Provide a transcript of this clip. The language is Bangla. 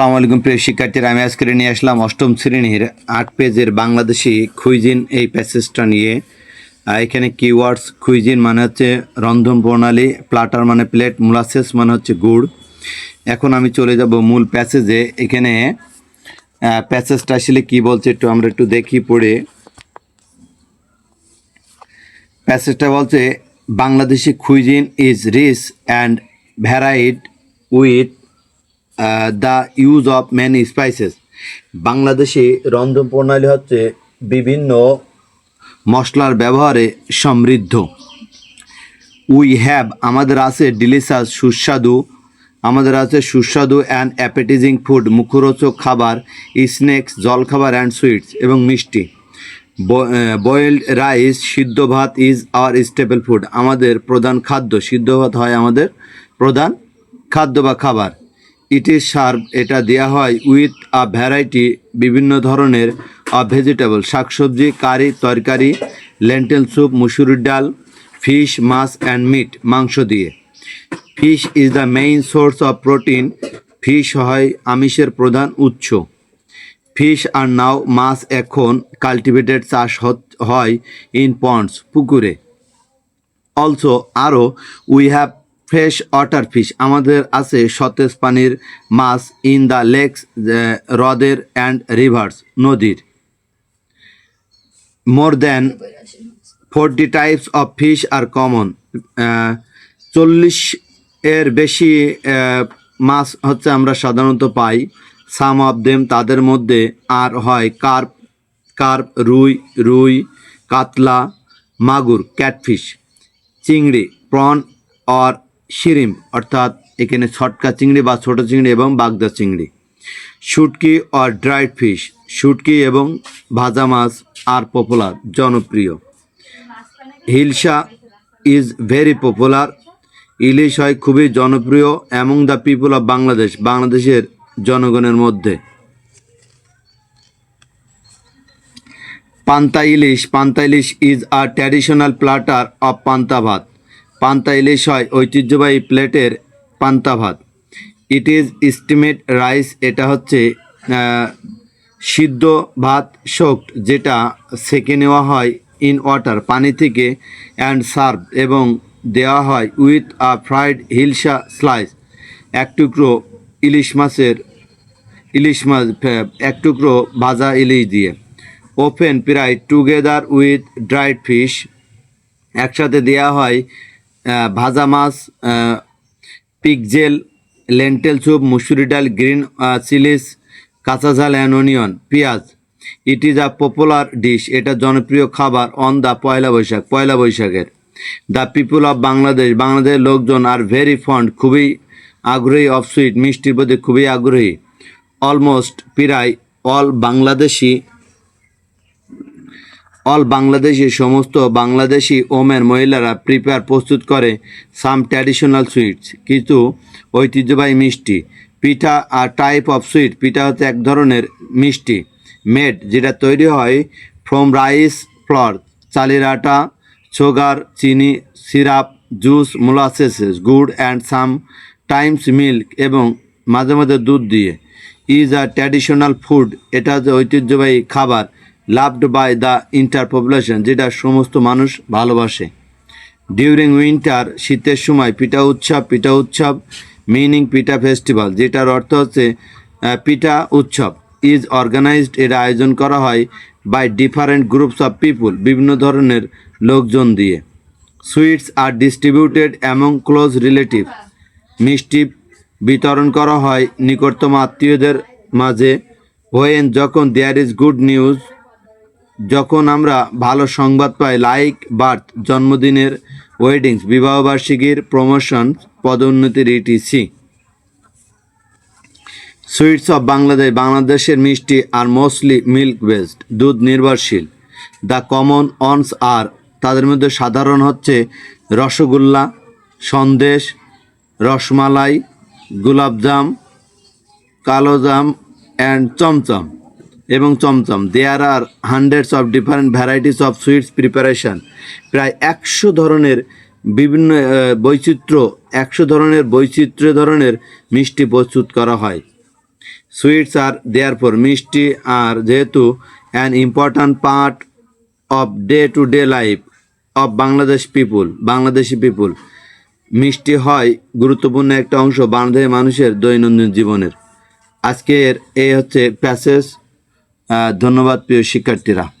আসসালামু আলাইকুম, প্রিয় শিক্ষার্থীরা, আমি আজকে নিয়ে আসলাম অষ্টম শ্রেণির আট পেজের বাংলাদেশি খুইজিন এই প্যাসেজটা নিয়ে। এখানে কিওয়ার্ডস খুইজিন মানে হচ্ছে রন্ধন প্রণালী প্লাটার মানে প্লেট মুলাসেস মানে হচ্ছে গুড়। এখন আমি চলে যাব মূল প্যাসেজে এখানে প্যাসেজটা আসলে কি বলছে একটু আমরা একটু দেখি, পড়ে। প্যাসেজটা বলছে, Bangladeshi cuisine is rich and varied with the use of many spices Bangladeshi রন্ধন প্রণালী হচ্ছে বিভিন্ন মশলার ব্যবহারে সমৃদ্ধ। উই হ্যাভ আমাদের আছে ডিলিশাস সুস্বাদু, আমাদের আছে সুস্বাদু অ্যান্ড অ্যাপেটিজিং ফুড মুখরোচক খাবার স্ন্যাক্স জলখাবার অ্যান্ড সুইটস এবং মিষ্টি। বয়েলড রাইস সিদ্ধ ভাত ইজ আওয়ার স্টেপল ফুড আমাদের প্রধান খাদ্য। সিদ্ধ ভাত হয় আমাদের প্রধান খাদ্য বা খাবার। ইট ইজ সার্ভ এটা দেওয়া হয় উইথ আ ভ্যারাইটি বিভিন্ন ধরনের ভেজিটেবল শাকসবজি, কারি, তরকারি লেন্টেল স্যুপ মুসুরির ডাল ফিশ মাছ অ্যান্ড মিট মাংস দিয়ে। Fish is the main source of protein fish হয় আমিষের প্রধান উৎস। ফিশ আর নাও মাছ এখন কাল্টিভেটেড চাষ হয় ইন পন্ডস পুকুরে। অলসো আরও we have fresh water fish. আমাদের আছে সতেজ পানির মাছ, ইন দ্য লেকস হ্রদের অ্যান্ড রিভার্স নদীর। More than forty types of fish are common. চল্লিশ এর বেশি মাছ হচ্ছে আমরা সাধারণত পাই। সাম অফ দেম তাদের মধ্যে আর হয় কার্প কার্প, রুই রুই, কাতলা, মাগুর, ক্যাটফিশ, চিংড়ি, প্রন, অর শিরিম, অর্থাৎ এখানে ছটকা চিংড়ি বা ছোট চিংড়ি এবং বাগদা চিংড়ি। শুটকি অর ড্রাইড ফিশ শুটকি এবং ভাজা মাছ আর পপুলার জনপ্রিয়। হিলসা ইজ ভেরি পপুলার ইলিশ হয় খুবই জনপ্রিয় among the people of Bangladesh বাংলাদেশের জনগণের মধ্যে। Panta ilish panta ilish is a traditional platter of panta bhat panta ইলিশ হয় ঐতিহ্যবাহী প্লেটের পান্তা ভাত। ইট ইজ ইস্টিমেট রাইস এটা হচ্ছে সিদ্ধ ভাত সোকড যেটা সেকে নেওয়া হয় ইন ওয়াটার পানি থেকে অ্যান্ড সার্ভ এবং দেওয়া হয় with a fried hilsa slice এক টুকরো ইলিশ মাছের, ইলিশ মাছ এক টুকরো ভাজা ইলিশ দিয়ে। ওপেন প্রায় টুগেদার উইথ ড্রাইড ফিশ একসাথে দেওয়া হয় ভাজা মাছ পিকজেল লেন্টেল স্যুপ মুসুরি ডাল গ্রিন চিলিস কাঁচা ঝাল অ্যান্ড অনিয়ন পেঁয়াজ। It is a popular dish এটা জনপ্রিয় খাবার অন দ্য পয়লা বৈশাখ, পয়লা বৈশাখের। দ্য পিপুল অফ বাংলাদেশ বাংলাদেশের লোকজন আর ভেরি ফন্ড খুবই আগ্রহী অফ সুইট মিষ্টির প্রতি খুবই আগ্রহী। অলমোস্ট প্রায় অল বাংলাদেশি অল বাংলাদেশি সমস্ত বাংলাদেশি ওমেন মহিলারা প্রিপেয়ার প্রস্তুত করে সাম ট্র্যাডিশনাল সুইটস কিছু ঐতিহ্যবাহী মিষ্টি, pitha are type of sweet pitha হচ্ছে এক ধরনের মিষ্টি মেড যেটা তৈরি হয় ফ্রম রাইস ফ্লর চালের আটা সুগার চিনি সিরাপ জুস মোলাসেসেস গুড় অ্যান্ড সাম টাইমস মিল্ক এবং মাঝে মাঝে দুধ দিয়ে। ইজ আ ট্র্যাডিশনাল ফুড এটা হচ্ছে ঐতিহ্যবাহী খাবার। Loved by the inter population যেটা সমস্ত মানুষ ভালোবাসে। ডিউরিং উইন্টার শীতের সময় পিঠা উৎসব পিঠা উৎসব মিনিং পিঠা ফেস্টিভ্যাল যেটার অর্থ হচ্ছে পিঠা উৎসব ইজ অর্গানাইজড এর আয়োজন করা হয় by different groups of people বিভিন্ন ধরনের লোকজন দিয়ে। Sweets are distributed among close relative মিষ্টি বিতরণ করা হয় নিকটতম আত্মীয়দের মাঝে। হোয়েন যখন দেয়ার ইজ গুড নিউজ যখন আমরা ভালো সংবাদ পাই, লাইক, বার্থ, জন্মদিনের ওয়েডিংস বিবাহবার্ষিকীর প্রমোশন পদোন্নতির ইটিসি সুইটস অফ বাংলাদেশ বাংলাদেশের মিষ্টি আর মোস্টলি মিল্ক বেসড দুধ নির্ভরশীল। দ্য কমন অনস আর তাদের মধ্যে সাধারণ হচ্ছে রসগোল্লা, সন্দেশ, রসমালাই গোলাপজাম কালোজাম অ্যান্ড চমচম। এবং chomchom. There are hundreds of different varieties of sweets preparation প্রায় একশো ধরনের বিভিন্ন বৈচিত্র্য, একশো ধরনের বৈচিত্র্য ধরনের মিষ্টি প্রস্তুত করা হয়। সুইটস আর দেয়ার ফর মিষ্টি আর যেহেতু an important part of day to day life of Bangladesh people Bangladeshi people মিষ্টি হয় গুরুত্বপূর্ণ একটা অংশ বাংলাদেশের মানুষের দৈনন্দিন জীবনের। আজকের এই হচ্ছে প্যাসেজ ধন্যবাদ প্রিয় শিক্ষার্থীরা।